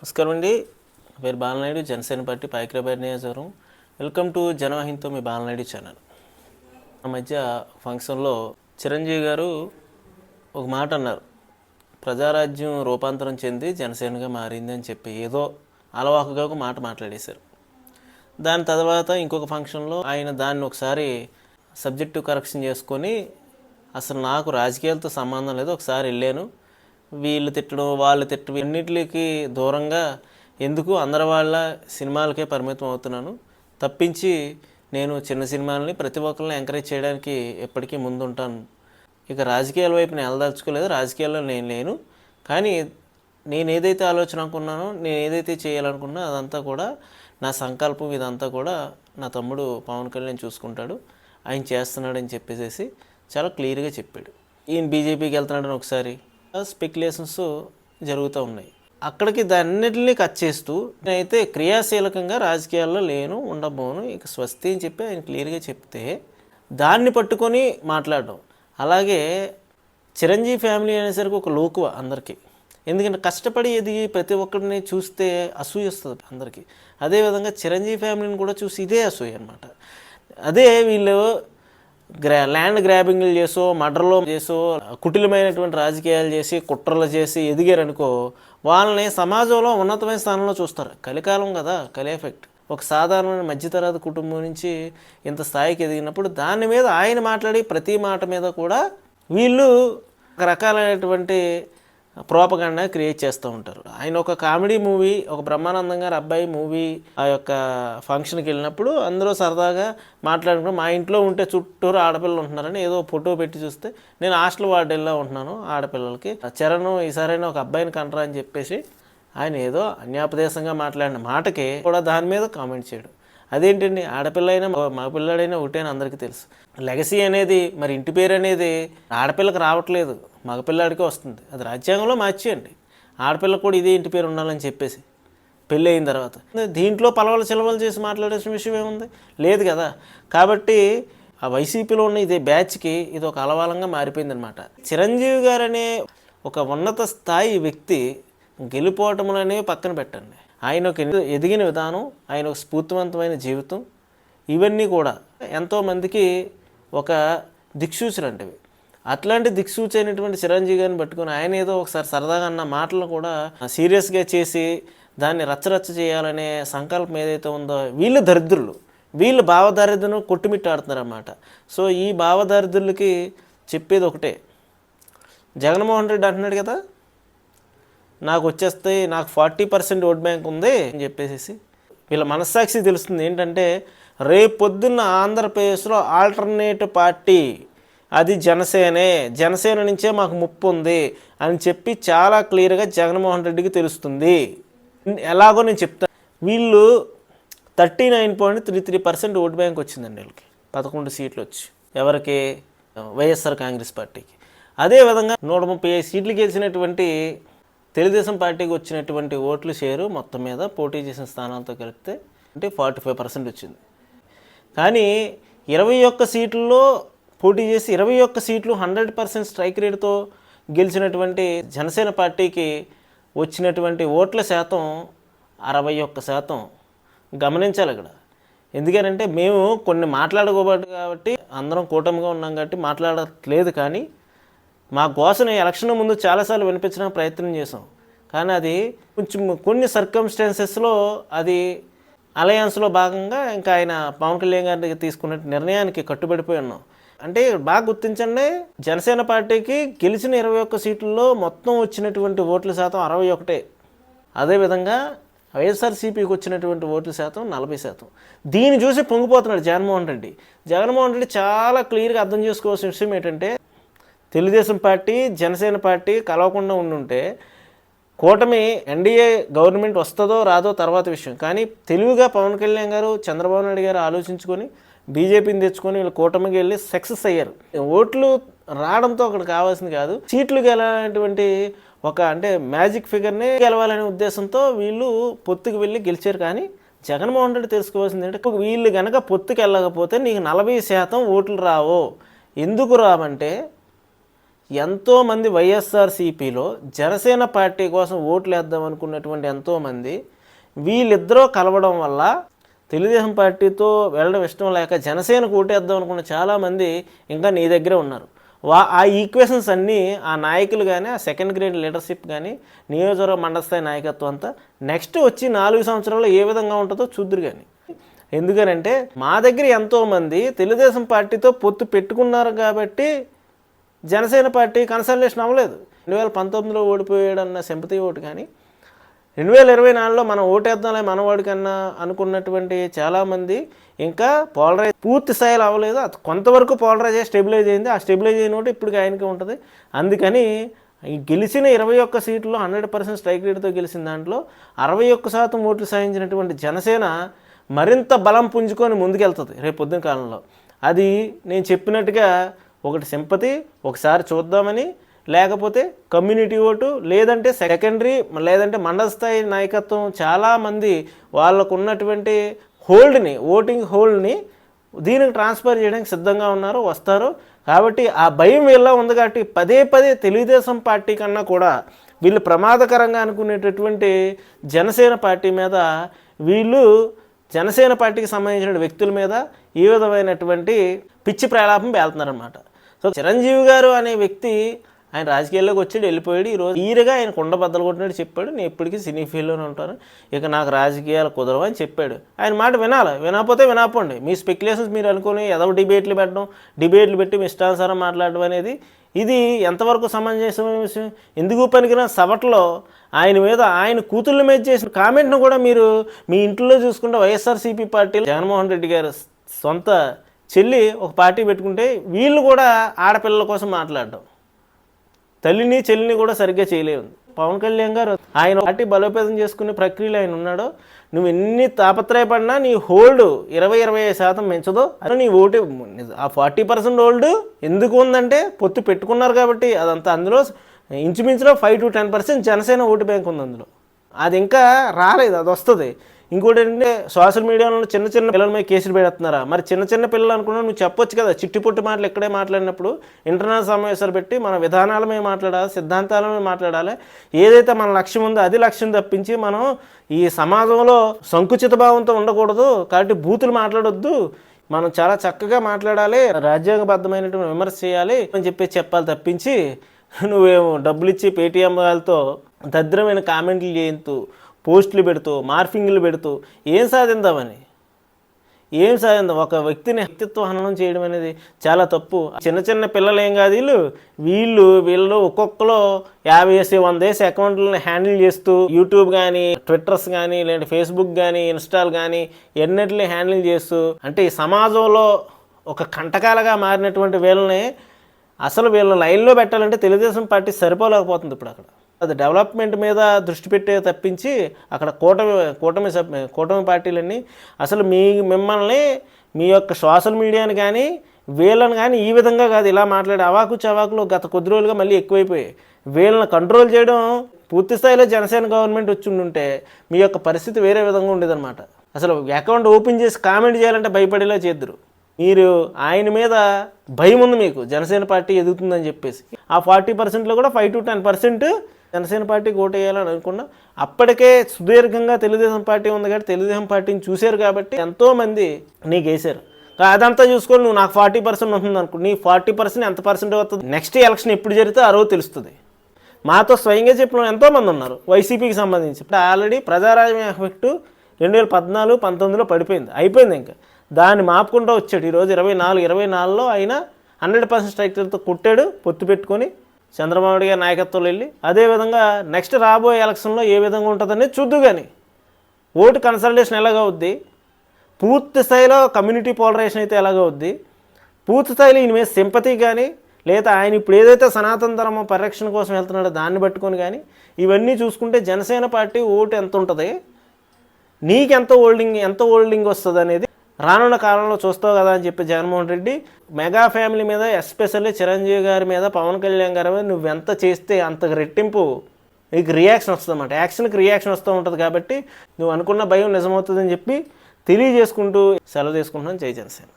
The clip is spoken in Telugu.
నమస్కారం అండి. పేరు బాలనాయుడు జనసేన పార్టీ పాయకరాబాద్ నియోజకవర్గం. వెల్కమ్ టు జనవాహినితో మీ బాలనాయుడు ఛానల్. ఆ మధ్య ఫంక్షన్లో చిరంజీవి గారు ఒక మాట అన్నారు. ప్రజారాజ్యం రూపాంతరం చెంది జనసేనగా మారింది అని చెప్పి ఏదో అలవాకుగా ఒక మాట మాట్లాడేశారు. దాని తర్వాత ఇంకొక ఫంక్షన్లో ఆయన దాన్ని ఒకసారి సబ్జెక్టు కరెక్షన్ చేసుకొని అసలు నాకు రాజకీయాలతో సంబంధం లేదు ఒకసారి వెళ్ళాను. వీళ్ళు తిట్టడం వాళ్ళు తిట్టడం అన్నిటికి దూరంగా ఎందుకు అందరి వాళ్ళ సినిమాలకే పరిమితం అవుతున్నాను? తప్పించి నేను చిన్న సినిమాలని ప్రతి ఒక్కరిని ఎంకరేజ్ చేయడానికి ఎప్పటికీ ముందుంటాను. ఇక రాజకీయాల వైపు నేను వెళ్ళదలుచుకోలేదు రాజకీయాల్లో నేను లేను. కానీ నేను ఏదైతే ఆలోచన అనుకున్నానో నేను ఏదైతే చేయాలనుకున్నా అదంతా కూడా నా సంకల్పం ఇదంతా కూడా నా తమ్ముడు పవన్ కళ్యాణ్ చూసుకుంటాడు. ఆయన చేస్తున్నాడని చెప్పేసి చాలా క్లియర్గా చెప్పాడు. ఈయన బీజేపీకి వెళ్తున్నాడని ఒకసారి స్పెక్యులేషన్స్ జరుగుతూ ఉన్నాయి. అక్కడికి దాన్నిటిని కట్ చేస్తూ నేనైతే క్రియాశీలకంగా రాజకీయాల్లో లేను ఉండబోను ఇక స్వస్తి అని చెప్పి ఆయన క్లియర్గా చెప్తే దాన్ని పట్టుకొని మాట్లాడడం. అలాగే చిరంజీవి ఫ్యామిలీ అనేసరికి ఒక లోకువ అందరికీ. ఎందుకంటే కష్టపడి ఎదిగి ప్రతి ఒక్కరిని చూస్తే అసూయ వస్తుంది అందరికీ. అదేవిధంగా చిరంజీవి ఫ్యామిలీని కూడా చూసి ఇదే అసూయ అనమాట అదే వీళ్ళు గ్రా ల్యాండ్ గ్రాబింగ్లు చేసో మర్డర్లో చేసో కుటిలమైనటువంటి రాజకీయాలు చేసి కుట్రలు చేసి ఎదిగారనుకో వాళ్ళని సమాజంలో ఉన్నతమైన స్థానంలో చూస్తారు. కలికాలం కదా కలి ఎఫెక్ట్. ఒక సాధారణమైన మధ్యతరగతి కుటుంబం నుంచి ఇంత స్థాయికి ఎదిగినప్పుడు దాని మీద ఆయన మాట్లాడి ప్రతి మాట మీద కూడా వీళ్ళు రకరకాలైనటువంటి ప్రోపగండా క్రియేట్ చేస్తూ ఉంటారు. ఆయన ఒక కామెడీ మూవీ ఒక బ్రహ్మానందం గారు అబ్బాయి మూవీ ఆ యొక్క ఫంక్షన్కి వెళ్ళినప్పుడు అందరూ సరదాగా మాట్లాడుకుని మా ఇంట్లో ఉంటే చుట్టూరు ఆడపిల్లలు ఉంటున్నారని ఏదో ఫోటో పెట్టి చూస్తే నేను హాస్టల్ వార్డెల్లో ఉంటున్నాను ఆడపిల్లలకి. చరణ్ ఈసారైనా ఒక అబ్బాయిని కంటరా అని చెప్పేసి ఆయన ఏదో అన్యాపదేశంగా మాట్లాడిన మాటకి కూడా దాని మీద కామెంట్ చేయడం. అదేంటండి? ఆడపిల్ల అయినా మగపిల్లాడైనా ఒకటే అని అందరికీ తెలుసు. లెగసీ అనేది మరి ఇంటి పేరు అనేది ఆడపిల్లకి రావట్లేదు. మగపిల్లాడికే వస్తుంది. అది రాజ్యాంగంలో మార్చేయండి. ఆడపిల్ల కూడా ఇదే ఇంటి పేరు ఉండాలని చెప్పేసి. పెళ్ళి అయిన తర్వాత. దీంట్లో పలవలు చిలవలు చేసి మాట్లాడాల్సిన విషయం ఏముంది? లేదు కదా. కాబట్టి ఆ వైసీపీలో ఉన్న ఇదే బ్యాచ్కి ఇది ఒక అలవాలంగా మారిపోయిందనమాట చిరంజీవి గారు అనే ఒక ఉన్నత స్థాయి వ్యక్తి గెలుపోవటములు అనేవి పక్కన పెట్టండి. ఆయన ఒక ఎదిగిన విధానం ఆయన ఒక స్ఫూర్తివంతమైన జీవితం ఇవన్నీ కూడా ఎంతోమందికి ఒక దిక్సూచి లాంటివి అట్లాంటి దిక్సూచి అయినటువంటి చిరంజీవి గారిని పట్టుకొని ఆయన ఏదో ఒకసారి సరదాగా అన్న మాటలు కూడా సీరియస్గా చేసి దాన్ని రచ్చరచ్చ చేయాలనే సంకల్పం ఏదైతే ఉందో వీళ్ళు దరిద్రులు. వీళ్ళు భావదారిద్రులను కొట్టుమిట్టాడుతున్నారన్నమాట. సో ఈ భావదారిద్రులకి చెప్పేది ఒకటే. జగన్మోహన్ రెడ్డి అంటున్నాడు కదా నాకు వచ్చేస్తే నాకు ఫార్టీ పర్సెంట్ ఓట్ బ్యాంక్ ఉంది అని చెప్పేసి వీళ్ళ మనస్సాక్షి తెలుస్తుంది ఏంటంటే రేపొద్దున్న ఆంధ్రప్రదేశ్లో ఆల్టర్నేట్ పార్టీ అది జనసేనే. జనసేన నుంచే మాకు ముప్పు ఉంది అని చెప్పి చాలా క్లియర్గా జగన్మోహన్ రెడ్డికి తెలుస్తుంది. ఎలాగో నేను చెప్తాను వీళ్ళు thirty nine point three three percent vote bank వచ్చిందండి వీళ్ళకి. పదకొండు సీట్లు వచ్చి. ఎవరికి? వైఎస్ఆర్ కాంగ్రెస్ పార్టీకి. అదేవిధంగా నూట ముప్పై ఐదు సీట్లు గెలిచినటువంటి తెలుగుదేశం పార్టీకి వచ్చినటువంటి ఓట్లు షేరు మొత్తం మీద పోటీ చేసిన స్థానాలతో కలిపితే అంటే ఫార్టీ ఫైవ్ పర్సెంట్ వచ్చింది. కానీ ఇరవై ఒక్క సీట్లలో పోటీ చేసి ఇరవై ఒక్క సీట్లు హండ్రెడ్ పర్సెంట్ స్ట్రైక్ రేట్తో గెలిచినటువంటి జనసేన పార్టీకి వచ్చినటువంటి ఓట్ల శాతం అరవై ఒక్క శాతం గమనించాలి ఇక్కడ. ఎందుకనంటే మేము కొన్ని మాట్లాడుకోబట్టి కాబట్టి అందరం కూటమిగా ఉన్నాం కాబట్టి మాట్లాడట్లేదు కానీ మా ఘోషను ఎలక్షన్ ముందు చాలాసార్లు వినిపించడానికి ప్రయత్నం చేసాం కానీ అది కొంచెం కొన్ని సర్కమ్స్టాన్సెస్లో అది అలయన్స్లో భాగంగా ఇంకా ఆయన పవన్ కళ్యాణ్ గారికి తీసుకున్న నిర్ణయానికి కట్టుబడిపోయి ఉన్నాం. అంటే బాగా గుర్తించండి జనసేన పార్టీకి గెలిచిన ఇరవై ఒక్క సీట్లలో మొత్తం వచ్చినటువంటి ఓట్ల శాతం అరవై ఒకటే. అదేవిధంగా వైఎస్ఆర్సీపీకి వచ్చినటువంటి ఓట్ల శాతం నలభై శాతం. దీన్ని చూసి పొంగిపోతున్నాడు జగన్మోహన్ రెడ్డి. జగన్మోహన్ రెడ్డి చాలా క్లియర్గా అర్థం చేసుకోవాల్సిన విషయం ఏంటంటే తెలుగుదేశం పార్టీ జనసేన పార్టీ కలవకుండా ఉండుంటే కూటమి ఎన్డీఏ గవర్నమెంట్ వస్తుందో రాదో తర్వాత విషయం. కానీ తెలివిగా పవన్ కళ్యాణ్ గారు చంద్రబాబు నాయుడు గారు ఆలోచించుకొని బీజేపీని తెచ్చుకొని వీళ్ళు కూటమికి వెళ్ళి సక్సెస్ అయ్యారు. ఓట్లు రావడంతో అక్కడ కావాల్సింది కాదు సీట్లు గెలవాలనేటువంటి ఒక అంటే మ్యాజిక్ ఫిగర్నే గెలవాలనే ఉద్దేశంతో వీళ్ళు పొత్తుకు వెళ్ళి గెలిచారు. కానీ జగన్మోహన్ రెడ్డి తెలుసుకోవాల్సింది ఏంటంటే వీళ్ళు కనుక పొత్తుకు వెళ్ళకపోతే నీకు నలభై శాతం ఓట్లు రావు. ఎందుకు రావంటే ఎంతోమంది వైఎస్ఆర్సీపీలో జనసేన పార్టీ కోసం ఓట్లు వేద్దాం అనుకున్నటువంటి ఎంతోమంది వీళ్ళిద్దరూ కలవడం వల్ల తెలుగుదేశం పార్టీతో వెళ్ళడం ఇష్టం లేక జనసేన కూటేద్దాం అనుకున్న చాలామంది ఇంకా నీ దగ్గరే ఉన్నారు. వా ఆ ఈక్వేషన్స్ అన్నీ ఆ నాయకులు కానీ ఆ సెకండ్ గ్రేడ్ లీడర్షిప్ కానీ నియోజకవర్గ మండలస్థాయి నాయకత్వం అంతా నెక్స్ట్ వచ్చి నాలుగు సంవత్సరాల్లో ఏ విధంగా ఉంటుందో చూద్దరు కానీ ఎందుకనంటే మా దగ్గర ఎంతోమంది తెలుగుదేశం పార్టీతో పొత్తు పెట్టుకున్నారు కాబట్టి జనసేన పార్టీ కన్సల్టేషన్ అవ్వలేదు. రెండు వేల పంతొమ్మిదిలో ఓడిపోయాడన్న సింపతి ఓటు కానీ రెండు వేల ఇరవై నాలుగులో మనం ఓటేద్దాంలే మనవాడి కన్నా అనుకున్నటువంటి చాలామంది ఇంకా పోలరైజ్ పూర్తి స్థాయిలో అవ్వలేదు. అది కొంతవరకు పోలరైజ్ అయ్యి స్టెబిలైజ్ అయింది. ఆ స్టెబిలైజ్ అయిన ఓటు ఇప్పుడు ఆయనకి ఉంటుంది. అందుకని ఈ గెలిచిన ఇరవై ఒక్క సీట్లో హండ్రెడ్ పర్సెంట్ స్ట్రైక్ రేట్తో గెలిచిన దాంట్లో అరవై ఒక్క శాతం ఓట్లు సాధించినటువంటి జనసేన మరింత బలం పుంజుకొని ముందుకెళ్తుంది రేపు పొద్దున కాలంలో. అది నేను చెప్పినట్టుగా ఒకటి సింపతి ఒకసారి చూద్దామని లేకపోతే కమ్యూనిటీ ఓటు లేదంటే సెకండరీ లేదంటే మండల స్థాయి నాయకత్వం చాలామంది వాళ్ళకు ఉన్నటువంటి హోల్డ్ని ఓటింగ్ హోల్డ్ని దీనికి ట్రాన్స్ఫర్ చేయడానికి సిద్ధంగా ఉన్నారు వస్తారు. కాబట్టి ఆ భయం వీళ్ళ ఉంది కాబట్టి పదే పదే తెలుగుదేశం పార్టీ కన్నా కూడా వీళ్ళు ప్రమాదకరంగా అనుకునేటటువంటి జనసేన పార్టీ మీద వీళ్ళు జనసేన పార్టీకి సంబంధించిన వ్యక్తుల మీద ఈ విధమైనటువంటి పిచ్చి ప్రలాపం వెళ్తున్నారనమాట సో చిరంజీవి గారు అనే వ్యక్తి ఆయన రాజకీయాల్లోకి వచ్చాడు వెళ్ళిపోయాడు. ఈరోజు ఈరగా ఆయన కుండ బద్దలు కొట్టినట్టు చెప్పాడు నేను ఎప్పటికీ సినీ ఫీల్డ్లోనే ఉంటాను ఇక నాకు రాజకీయాలు కుదరవు అని చెప్పాడు. ఆయన మాట వినాలి? వినకపోతే వినపండి. మీ స్పెక్యులేషన్స్ మీరు అనుకుని ఏదో డిబేట్లు పెట్టడం డిబేట్లు పెట్టి మీ ఇష్టానుసారం మాట్లాడడం అనేది ఇది ఎంతవరకు సమంజసమైన విషయం. ఎందుకు పనికిన సభట్లో ఆయన మీద ఆయన కూతుళ్ళ మీద చేసిన కామెంట్ను కూడా మీరు మీ ఇంట్లో చూసుకుంటే వైఎస్ఆర్సీపీ పార్టీ జగన్మోహన్ రెడ్డి గారు సొంత చెల్లి ఒక పార్టీ పెట్టుకుంటే వీళ్ళు కూడా ఆడపిల్లల కోసం మాట్లాడడం. తల్లిని చెల్లిని కూడా సరిగ్గా చేయలేము పవన్ కళ్యాణ్ గారు ఆయన పార్టీ బలోపేతం చేసుకునే ప్రక్రియలో ఆయన ఉన్నాడు నువ్వు ఎన్ని తాపత్రయపడినా నీ హోల్డ్ ఇరవై ఇరవై ఐదు శాతం పెంచదో. అది నీ ఓటు ఆ ఫార్టీ పర్సెంట్ హోల్డ్ ఎందుకు ఉందంటే పొత్తు పెట్టుకున్నారు కాబట్టి అదంతా అందులో ఇంచుమించులో five to ten percent Janasena vote bank ఉంది అందులో. అది ఇంకా రాలేదు అది వస్తుంది. ఇంకోటి ఏంటంటే సోషల్ మీడియాలో చిన్న చిన్న పిల్లల మీద కేసులు పెడుతున్నారా? మరి చిన్న చిన్న పిల్లలు అనుకున్నా నువ్వు చెప్పొచ్చు కదా. చిట్టి మాటలు ఇక్కడే మాట్లాడినప్పుడు ఇంటర్నల్ సమావేశాలు పెట్టి మన విధానాల మీద మాట్లాడాలి సిద్ధాంతాల మీద మాట్లాడాలి. ఏదైతే మన లక్ష్యం ఉందో అది లక్ష్యం తప్పించి మనం ఈ సమాజంలో సంకుచిత భావంతో ఉండకూడదు. కాబట్టి బూతులు మాట్లాడొద్దు. మనం చాలా చక్కగా మాట్లాడాలి రాజ్యాంగబద్ధమైనటువంటి విమర్శ చేయాలి అని చెప్పి చెప్పాలి తప్పించి నువ్వేమో డబ్బులు ఇచ్చి పేటీఎం వాళ్ళతో దరిద్రమైన కామెంట్లు చేయంతు పోస్టులు పెడుతూ మార్ఫింగ్లు పెడుతూ ఏం సాధిందామని ఏం సాధిందాం? ఒక వ్యక్తిని వ్యక్తిత్వ హననం చేయడం అనేది చాలా తప్పు. చిన్న చిన్న పిల్లలు ఏం కాదు వీళ్ళు. వీళ్ళు వీళ్ళు ఒక్కొక్కలో యాభై వేసి వంద వేసి అకౌంట్లను హ్యాండిల్ చేస్తూ యూట్యూబ్ కానీ ట్విట్టర్స్ కానీ లేదంటే ఫేస్బుక్ కానీ ఇన్స్టాల్ కానీ ఎన్నిటిని హ్యాండిల్ చేస్తూ అంటే ఈ సమాజంలో ఒక కంటకాలుగా మారినటువంటి వీళ్ళని అసలు వీళ్ళ లైన్లో పెట్టాలంటే తెలుగుదేశం పార్టీ సరిపోలేకపోతుంది ఇప్పుడు అక్కడ. అది డెవలప్మెంట్ మీద దృష్టి పెట్టే తప్పించి అక్కడ కూటమి కూటమి సబ్ కూటమి పార్టీలన్నీ అసలు మీ మిమ్మల్ని మీ యొక్క సోషల్ మీడియాని కానీ వీళ్ళని కానీ ఈ విధంగా కాదు ఇలా మాట్లాడే అవాకు చవాకులు గత కొద్ది రోజులుగా మళ్ళీ ఎక్కువైపోయాయి. వీళ్ళని కంట్రోల్ చేయడం పూర్తి స్థాయిలో జనసేన గవర్నమెంట్ వచ్చి ఉంటే మీ యొక్క పరిస్థితి వేరే విధంగా ఉండేదన్నమాట. అసలు అకౌంట్ ఓపెన్ చేసి కామెంట్ చేయాలంటే భయపడేలా చేద్దరు. మీరు ఆయన మీద భయం ఉంది మీకు. జనసేన పార్టీ ఎదుగుతుందని చెప్పేసి. ఆ ఫార్టీ పర్సెంట్లో కూడా five to ten percent Janasena పార్టీకి ఓటు వేయాలని అనుకున్నా అప్పటికే సుదీర్ఘంగా తెలుగుదేశం పార్టీ ఉంది కాబట్టి తెలుగుదేశం పార్టీని చూశారు కాబట్టి ఎంతోమంది నీకు వేశారు అదంతా చూసుకొని నువ్వు నాకు ఫార్టీ పర్సెంట్ ఉంటుంది అనుకో నీ ఫార్టీ పర్సెంట్ ఎంత పర్సెంట్ అవుతుంది? నెక్స్ట్ ఎలక్షన్ ఎప్పుడు జరిగితే ఆ రోజు తెలుస్తుంది. మాతో స్వయంగా చెప్పిన ఎంతోమంది ఉన్నారు వైసీపీకి సంబంధించి. ఇప్పుడు ఆల్రెడీ ప్రజారాజ్యం ఎఫెక్ట్ రెండు వేల పద్నాలుగు పంతొమ్మిదిలో పడిపోయింది అయిపోయింది ఇంకా. దాన్ని మాపుకుంటూ వచ్చాడు. ఈరోజు ఇరవై నాలుగు ఇరవై నాలుగులో ఆయన హండ్రెడ్ పర్సెంట్ స్ట్రైక్టర్తో కొట్టాడు పొత్తు పెట్టుకొని చంద్రబాబు నాయుడు గారి నాయకత్వంలో వెళ్ళి అదేవిధంగా నెక్స్ట్ రాబోయే ఎలక్షన్లో ఏ విధంగా ఉంటుందనేది చూద్దు కానీ ఓటు కన్సల్టేషన్ ఎలాగవుద్ది పూర్తి స్థాయిలో కమ్యూనిటీ పోలరైజేషన్ అయితే ఎలాగవుద్ది పూర్తి స్థాయిలో ఈయన మీద సింపతి కానీ లేదా ఆయన ఇప్పుడు ఏదైతే సనాతన ధర్మ పరిరక్షణ కోసం వెళ్తున్నాడో దాన్ని పట్టుకొని కానీ ఇవన్నీ చూసుకుంటే జనసేన పార్టీ ఓటు ఎంత ఉంటుంది నీకెంత హోల్డింగ్ ఎంత హోల్డింగ్ వస్తుంది అనేది రానున్న కాలంలో చూస్తావు కదా అని చెప్పి జగన్మోహన్ రెడ్డి మెగా ఫ్యామిలీ మీద ఎస్పెషల్లీ చిరంజీవి గారి మీద పవన్ కళ్యాణ్ గారి మీద నువ్వెంత చేస్తే అంత రెట్టింపు నీకు రియాక్షన్ వస్తుందన్నమాట. యాక్షన్కి రియాక్షన్ వస్తూ ఉంటుంది కాబట్టి నువ్వు అనుకున్న భయం నిజమవుతుందని చెప్పి తెలియజేసుకుంటూ సెలవు తీసుకుంటున్నాను. జై జనసేన.